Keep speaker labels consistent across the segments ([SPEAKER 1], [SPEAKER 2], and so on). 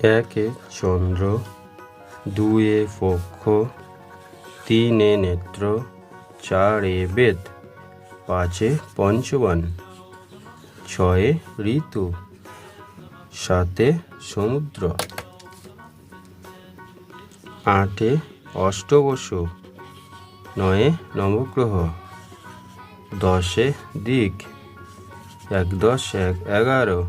[SPEAKER 1] একে চন্দ্র, দুয়ে পক্ষ, তিনে নেত্র, চারে বেদ, পাঁচে পঞ্চবান, ছয়ে ঋতু, সাতে সমুদ্র, আটে অষ্টবসু নয়ে নবগ্রহ, দশে দিক এক দশ এক এগারো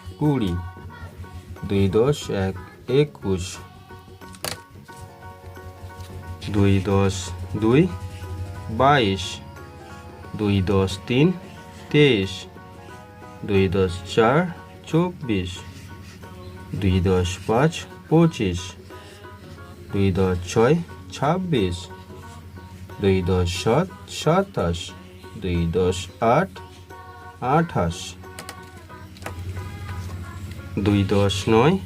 [SPEAKER 1] কুড়ি, দুই দশ, এক, একুশ, দুই দশ, দুই, বাইশ, দুই দশ, তিন, তেইশ, দুই দশ, চার, চব্বিশ, দুই দশ, পাঁচ, পঁচিশ, দুই দশ, ছয়, ছাব্বিশ, দুই দশ, সাত, সাতাশ, দুই দশ, আট, আঠাশ দুই দশ নয়,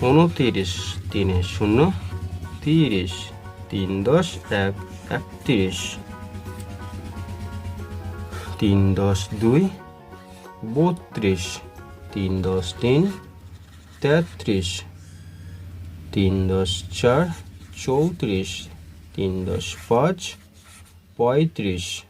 [SPEAKER 1] উনতিরিশ তিনে শূন্য, তিরিশ তিন দশ এক, একত্রিশ। তিন দশ দুই, বত্রিশ। তিন দশ তিন, তেত্রিশ। তিন দশ চার, চৌত্রিশ। তিন দশ পাঁচ, পঁয়ত্রিশ।